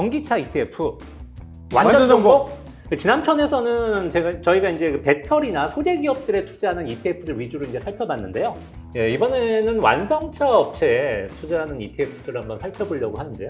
전기차 ETF 완전 완전 정보. 정보. 지난 편에서는 제가 저희가 이제 그 배터리나 소재 기업들에 투자하는 ETF들 위주로 이제 살펴봤는데요. 예, 이번에는 완성차 업체에 투자하는 ETF들을 한번 살펴보려고 하는데요.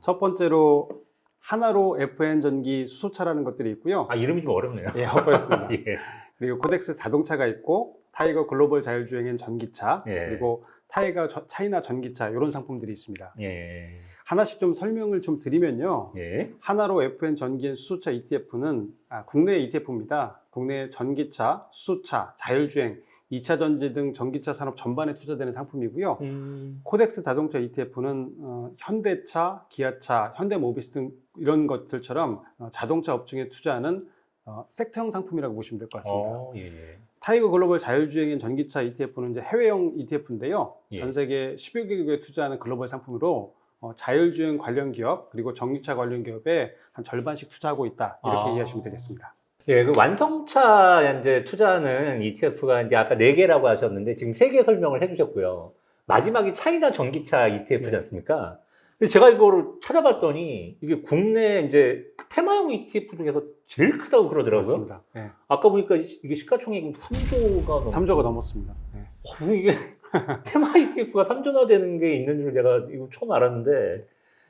첫 번째로 하나로 FN 전기 수소차라는 것들이 있고요. 아 이름이 좀 어렵네요. 예, 어렵습니다. 예. 그리고 코덱스 자동차가 있고 타이거 글로벌 자율주행엔 전기차 예. 그리고 타이거 저- 차이나 전기차 이런 상품들이 있습니다. 예. 하나씩 좀 설명을 좀 드리면요. 예. 하나로 FN 전기엔 수소차 ETF는 아, 국내 ETF입니다. 국내 전기차, 수소차, 자율주행, 2차 전지 등 전기차 산업 전반에 투자되는 상품이고요. 음, 코덱스 자동차 ETF는 어, 현대차, 기아차, 현대모비스 등 이런 것들처럼 어, 자동차 업종에 투자하는 어, 섹터형 상품이라고 보시면 될 것 같습니다. 어, 예, 예. 타이거 글로벌 자율주행인 전기차 ETF는 이제 해외형 ETF인데요. 예. 전 세계 10여 개국에 투자하는 글로벌 상품으로 어, 자율주행 관련 기업 그리고 전기차 관련 기업에 한 절반씩 투자하고 있다 이렇게 아. 이해하시면 되겠습니다. 예, 그 완성차 이제 투자하는 ETF가 이제 아까 네 개라고 하셨는데 지금 세 개 설명을 해주셨고요. 마지막이 차이나 전기차 ETF지 네. 않습니까? 근데 제가 이거를 찾아봤더니 이게 국내 이제 테마형 ETF 중에서 제일 크다고 그러더라고요. 그렇습니다. 네. 아까 보니까 이게 시가총액이 3조가 넘. 3조가 넘었습니다. 네. 어, 이게 테마 ETF가 3조나 되는 게 있는 줄 제가 이거 처음 알았는데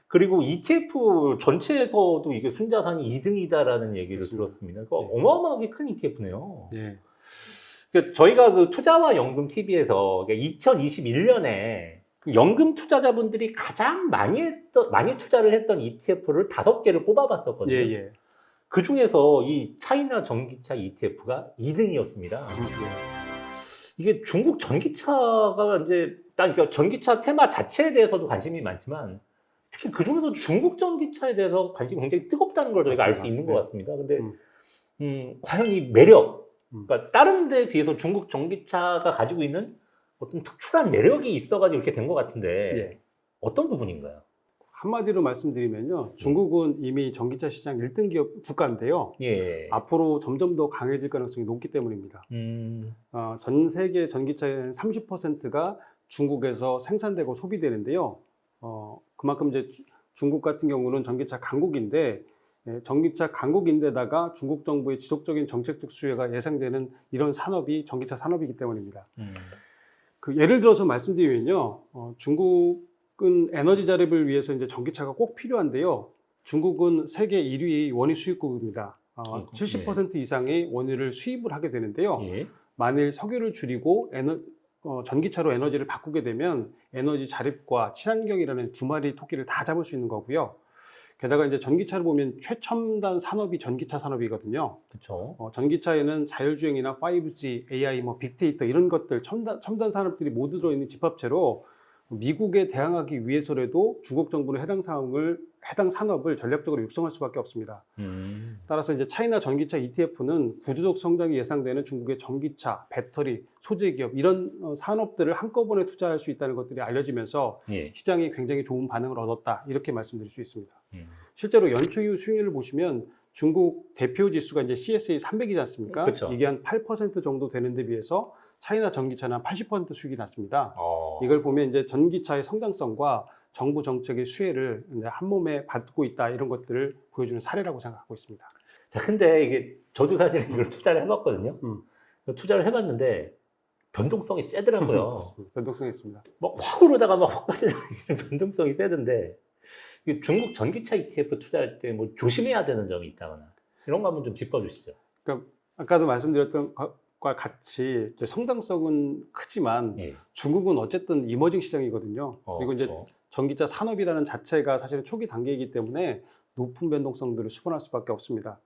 그리고 ETF 전체에서도 이게 순자산이 2등이다라는 얘기를 그렇습니다. 들었습니다. 그러니까 네. 어마어마하게 큰 ETF네요. 네. 그 저희가 그 투자와 연금 TV에서 2021년에 그 연금 투자자분들이 가장 많이 했던 많이 투자를 했던 ETF를 다섯 개를 뽑아봤었거든요. 예, 예. 그 중에서 이 차이나 전기차 ETF가 2등이었습니다. 음, 이게 중국 전기차가 이제 난 그러니까 전기차 테마 자체에 대해서도 관심이 많지만 특히 그 중에서 중국 전기차에 대해서 관심이 굉장히 뜨겁다는 걸 저희가 알 수. 있는 것 네. 같습니다. 근데 음. 음, 과연 이 매력, 음. 그러니까 다른 데 비해서 중국 전기차가 가지고 있는 어떤 특출한 매력이 있어가지고 이렇게 된 것 같은데 예. 어떤 부분인가요? 한마디로 말씀드리면요. 중국은 이미 전기차 시장 1등 기업 국가인데요. 예. 앞으로 점점 더 강해질 가능성이 높기 때문입니다. 음, 어, 전 세계 전기차의 30%가 중국에서 생산되고 소비되는데요. 어, 그만큼 이제 주- 중국 같은 경우는 전기차 강국인데 예, 전기차 강국인데다가 중국 정부의 지속적인 정책적 수혜가 예상되는 이런 산업이 전기차 산업이기 때문입니다. 음, 그 예를 들어서 말씀드리면요, 어, 중국 은 에너지 자립을 위해서 이제 전기차가 꼭 필요한데요. 중국은 세계 1위 원유 수입국입니다. 어, 아이고, 70% 이상의 원유를 수입을 하게 되는데요. 예. 만일 석유를 줄이고 에너, 어, 전기차로 에너지를 바꾸게 되면 에너지 자립과 친환경이라는 두 마리 토끼를 다 잡을 수 있는 거고요. 게다가 이제 전기차를 보면 최첨단 산업이 전기차 산업이거든요. 그렇죠. 어, 전기차에는 자율주행이나 5G, AI, 뭐 빅데이터 이런 것들 첨단, 첨단 산업들이 모두 들어있는 집합체로 미국에 대항하기 위해서라도 중국 정부는 해당 사항을 해당 산업을 전략적으로 육성할 수밖에 없습니다. 음, 따라서 이제 차이나 전기차 ETF는 구조적 성장이 예상되는 중국의 전기차, 배터리, 소재 기업 이런 어, 산업들을 한꺼번에 투자할 수 있다는 것들이 알려지면서 예. 시장이 굉장히 좋은 반응을 얻었다 이렇게 말씀드릴 수 있습니다. 음. 실제로 연초 이후 수익률을 보시면 중국 대표 지수가 이제 CSA 300이지 않습니까? 그쵸. 이게 한 8% 정도 되는 데 비해서 차이나 전기차는 한80% 수익이 났습니다. 어. 이걸 보면 이제 전기차의 성장성과 정부 정책의 수혜를 한 몸에 받고 있다 이런 것들을 보여주는 사례라고 생각하고 있습니다. 자, 근데 이게 저도 사실 이걸 투자를 해봤거든요. 음. 투자를 해봤는데 변동성이 세더라고요. 변동성이 있습니다. 막 확 오르다가 막 확 빠지는 변동성이 세던데 중국 전기차 ETF 투자할 때 뭐 조심해야 되는 점이 있다거나 이런 거 한번 좀 짚어주시죠. 그러니까 아까도 말씀드렸던 것 과 같이 이제 성장성은 크지만 예. 중국은 어쨌든 이머징 시장이거든요. 어, 그리고 이제 그렇죠. 전기차 산업이라는 자체가 사실은 초기 단계이기 때문에 높은 변동성들을 수반할 수밖에 없습니다.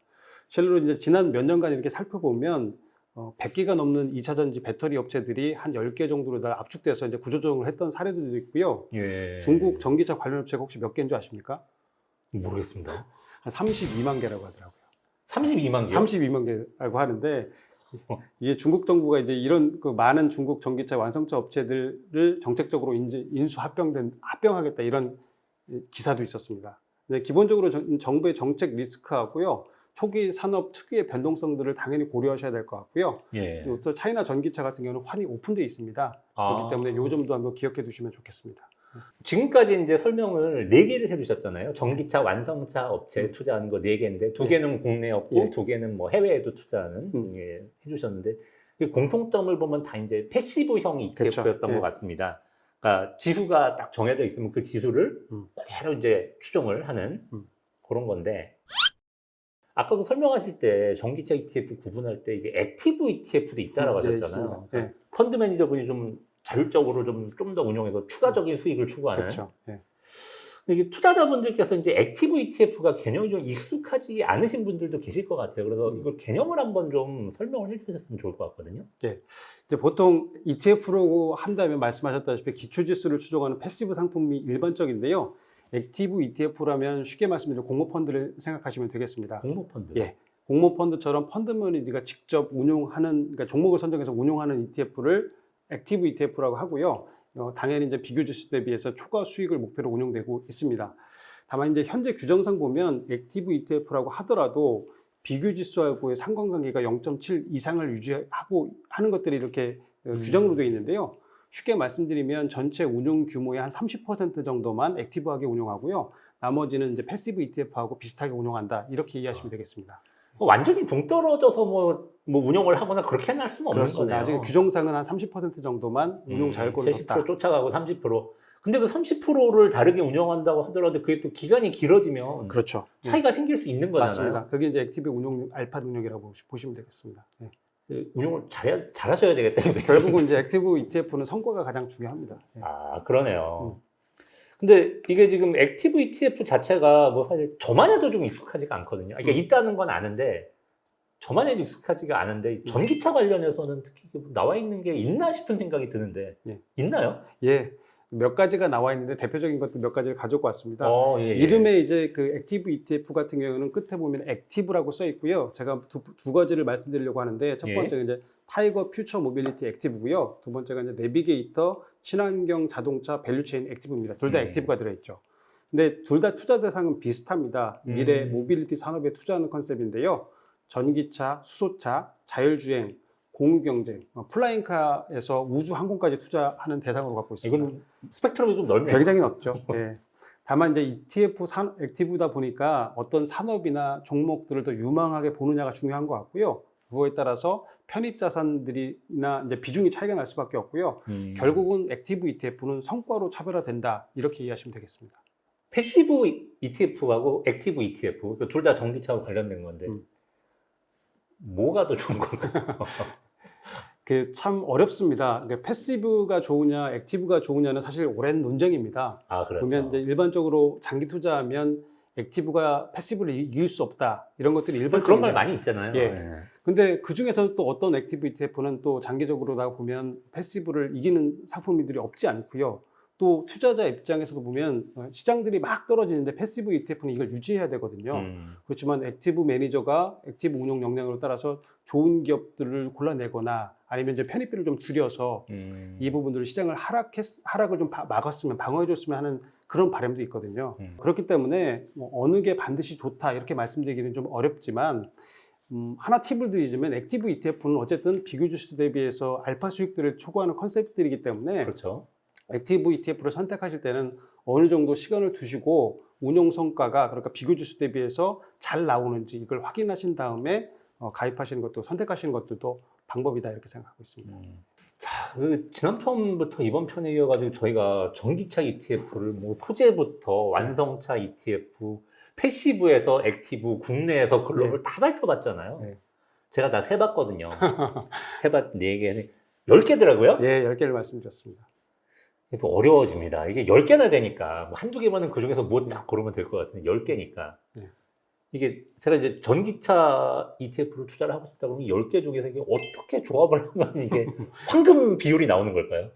실제로 이제 지난 몇 년간 이렇게 살펴보면 어, 100개가 넘는 2차 전지 배터리 업체들이 한 10개 정도로 다 압축돼서 이제 구조조정을 했던 사례들도 있고요. 예. 중국 전기차 관련 업체가 혹시 몇 개인 줄 아십니까? 모르겠습니다. 한 32만 개라고 하더라고요. 32만 개. 32만 개라고 하는데 이게 중국 정부가 이제 이런 그 많은 중국 전기차 완성차 업체들을 정책적으로 인수 합병된 합병하겠다 이런 기사도 있었습니다. 근데 기본적으로 정- 정부의 정책 리스크하고요 초기 산업 특유의 변동성들을 당연히 고려하셔야 될 것 같고요. 예. 또 차이나 전기차 같은 경우는 환이 오픈되어 있습니다. 아. 그렇기 때문에 요 점도 한번 기억해 두시면 좋겠습니다. 지금까지 이제 설명을 네 개를 해주셨잖아요. 전기차 완성차 업체에 투자하는 거 네 개인데 두 예. 개는 국내였고 예. 두 개는 뭐 해외에도 투자하는 음. 예, 해주셨는데 이 공통점을 보면 다 이제 패시브형 ETF였던 그렇죠. 예. 것 같습니다. 그러니까 지수가 딱 정해져 있으면 그 지수를 음. 그대로 이제 추종을 하는 음. 그런 건데 아까도 설명하실 때 전기차 ETF 구분할 때 이게 액티브 ETF도 있다라고 네, 하셨잖아요. 있습니다. 예. 펀드 매니저분이 좀 자율적으로 좀 좀 더 운용해서 추가적인 수익을 추구하는 그렇죠. 예. 근데 이게 투자자분들께서 이제 액티브 ETF가 개념이 좀 익숙하지 않으신 분들도 계실 것 같아요. 그래서 이걸 개념을 한번 좀 설명을 해주셨으면 좋을 것 같거든요. 이제 보통 ETF로 한다면 말씀하셨다시피 기초 지수를 추종하는 패시브 상품이 일반적인데요. 액티브 ETF라면 쉽게 말씀드리면 공모 펀드를 생각하시면 되겠습니다. 공모 펀드. 예. 공모 펀드처럼 펀드 매니저가 직접 운용하는 그러니까 종목을 선정해서 운용하는 ETF를 액티브 ETF라고 하고요. 어, 당연히 이제 비교 지수 대비해서 초과 수익을 목표로 운용되고 있습니다. 다만 이제 현재 규정상 보면 액티브 ETF라고 하더라도 비교 지수하고의 상관관계가 0.7 이상을 유지하고 하는 것들이 이렇게 어, 음. 규정으로 되어 있는데요. 쉽게 말씀드리면 전체 운용 규모의 한 30% 정도만 액티브하게 운용하고요. 나머지는 이제 패시브 ETF하고 비슷하게 운용한다. 이렇게 이해하시면 되겠습니다. 뭐 완전히 동떨어져서 뭐, 뭐 운용을 하거나 그렇게 할 수는 없는. 거네요. 아직 규정상은 한 30% 정도만 운용 음, 자율권을 70% 줬다. 쫓아가고 30%. 근데 그 30%를 다르게 운영한다고 하더라도 그게 또 기간이 길어지면 그렇죠. 네. 차이가 생길 수 있는 거잖아요. 맞습니다. 그게 이제 액티브 운용 알파 능력이라고 보시- 보시면 되겠습니다. 네. 그 운용을 잘 잘 하셔야 되겠다. 이거. 결국은 이제 액티브 ETF는 성과가 가장 중요합니다. 네. 아, 그러네요. 음. 근데 이게 지금 액티브 ETF 자체가 뭐 사실 저만 해도 좀 익숙하지가 않거든요. 그러니까 음. 있다는 건 아는데 저만 해도 익숙하지가 않은데 음. 전기차 관련해서는 특히 뭐 나와 있는 게 있나 싶은 생각이 드는데 예. 있나요? 예. 몇 가지가 나와 있는데 대표적인 것들 몇 가지를 가져고 왔습니다. 어, 예, 예. 이름에 이제 그 액티브 ETF 같은 경우는 끝에 보면 액티브라고 써 있고요. 제가 두, 두 가지를 말씀드리려고 하는데 첫 예. 번째가 이제 타이거 퓨처 모빌리티 액티브고요. 두 번째가 이제 내비게이터 친환경 자동차 밸류체인 액티브입니다. 둘 다 음. 액티브가 들어있죠. 근데 둘 다 투자 대상은 비슷합니다. 미래 음. 모빌리티 산업에 투자하는 컨셉인데요. 전기차, 수소차, 자율주행, 공유경제, 어, 플라잉카에서 우주 항공까지 투자하는 대상으로 갖고 있습니다. 이건 스펙트럼이 좀 넓네요. 굉장히 높죠. 예. 다만 이제 ETF 산, 액티브다 보니까 어떤 산업이나 종목들을 더 유망하게 보느냐가 중요한 것 같고요. 그거에 따라서 편입 자산들이나 이제 비중이 차이가 날 수밖에 없고요. 음. 결국은 액티브 ETF는 성과로 차별화된다 이렇게 이해하시면 되겠습니다. 패시브 ETF하고 액티브 ETF 둘 다 전기차와 관련된 건데 음. 뭐가 더 좋은 건가요? 그참 어렵습니다. 그러니까 패시브가 좋으냐, 액티브가 좋으냐는 사실 오랜 논쟁입니다. 아 그렇죠. 보면 이제 일반적으로 장기 투자하면 액티브가 패시브를 이길 수 없다 이런 것들이 일반적인 그런 말 많이 있잖아요. 예. 예. 근데 그 중에서 또 어떤 액티브 ETF는 또 장기적으로다 보면 패시브를 이기는 상품들이 없지 않고요. 또 투자자 입장에서도 보면 어, 시장들이 막 떨어지는데 패시브 ETF는 이걸 유지해야 되거든요. 음. 그렇지만 액티브 매니저가 액티브 운용 역량으로 따라서 좋은 기업들을 골라내거나 아니면 이제 편입비를 좀 줄여서 음. 이 부분들을 시장을 하락했, 하락을 좀 바- 막았으면 방어해줬으면 하는 그런 바람도 있거든요. 음. 그렇기 때문에 뭐 어느 게 반드시 좋다 이렇게 말씀드리기는 좀 어렵지만 음, 하나 팁을 드리자면 액티브 ETF는 어쨌든 비교 주식 대비해서 알파 수익들을 초과하는 컨셉들이기 때문에 그렇죠. 액티브 ETF를 선택하실 때는 어느 정도 시간을 두시고 운용 성과가 그러니까 비교 주수 대비해서 잘 나오는지 이걸 확인하신 다음에 어, 가입하시는 것도 선택하시는 것들도 방법이다 이렇게 생각하고 있습니다. 음. 자, 그 지난 편부터 이번 편에 이어가지고 저희가 전기차 ETF를 뭐 소재부터 완성차 ETF, 패시브에서 액티브, 국내에서 글로벌 다 살펴봤잖아요. 네. 제가 다 세봤거든요. 세봤 4개, 10개더라고요. 예, 10개를 말씀드렸습니다. 또 어려워집니다. 이게 10개나 되니까 뭐 한두 개만은 그 중에서 뭐 딱 고르면 될 것 같은데 10개니까. 네. 이게 제가 이제 전기차 ETF를 투자를 하고 싶다 그러면 10개 중에서 이게 어떻게 조합을 하면 이게 황금 비율이 나오는 걸까요?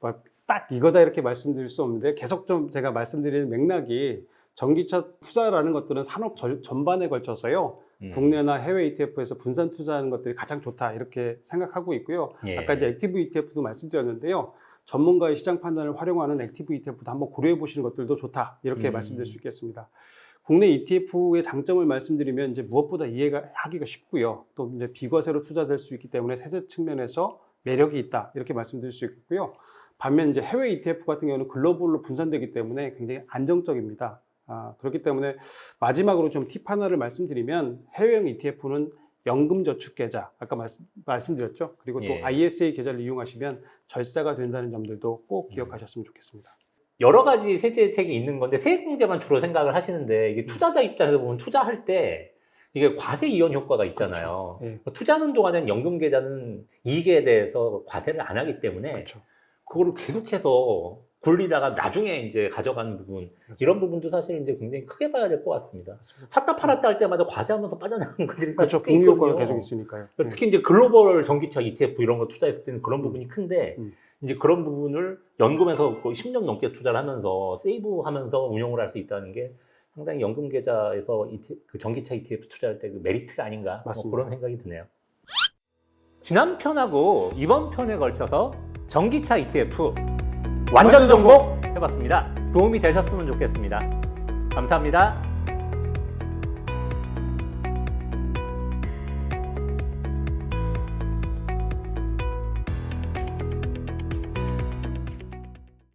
뭐딱 이거다 이렇게 말씀드릴 수 없는데 계속 좀 제가 말씀드리는 맥락이 전기차 투자라는 것들은 산업 절- 전반에 걸쳐서요. 음. 국내나 해외 ETF에서 분산 투자하는 것들이 가장 좋다 이렇게 생각하고 있고요. 예. 아까 이제 액티브 ETF도 말씀드렸는데요. 전문가의 시장 판단을 활용하는 액티브 ETF도 한번 고려해 보시는 것들도 좋다 이렇게 음. 말씀드릴 수 있겠습니다. 국내 ETF의 장점을 말씀드리면 이제 무엇보다 이해가 하기가 쉽고요. 또 이제 비과세로 투자될 수 있기 때문에 세제 측면에서 매력이 있다 이렇게 말씀드릴 수 있고요. 반면 이제 해외 ETF 같은 경우는 글로벌로 분산되기 때문에 굉장히 안정적입니다. 아, 그렇기 때문에 마지막으로 좀 팁 하나를 말씀드리면 해외형 ETF는 연금 저축 계좌 아까 말씀, 말씀드렸죠. 그리고 또 예. ISA 계좌를 이용하시면 절세가 된다는 점들도 꼭 음. 기억하셨으면 좋겠습니다. 여러 가지 세제 혜택이 있는 건데 세액공제만 주로 생각을 하시는데 이게 투자자 입장에서 보면 투자할 때 이게 과세 이연 효과가 있잖아요. 예. 투자하는 동안엔 연금 계좌는 이익에 대해서 과세를 안 하기 때문에 그렇죠. 그거를 계속해서 굴리다가 나중에 이제 가져가는 부분 이런 부분도 사실 이제 굉장히 크게 봐야 될 것 같습니다. 맞습니다. 샀다 팔았다 할 때마다 과세하면서 빠져나가는 것들이 그렇죠. 꽤 복리 효과가. 계속 있으니까요. 예. 특히 이제 글로벌 전기차 ETF 이런 거 투자했을 때는 그런 음. 부분이 큰데 음. 이제 그런 부분을 연금에서 거의 10년 넘게 투자를 하면서 세이브하면서 운용을 할 수 있다는 게 상당히 연금 계좌에서 ETF, 그 전기차 ETF 투자할 때 그 메리트가 아닌가 뭐. 그런 생각이 드네요. 지난 편하고 이번 편에 걸쳐서 전기차 ETF 완전 정복 해봤습니다. 도움이 되셨으면 좋겠습니다. 감사합니다.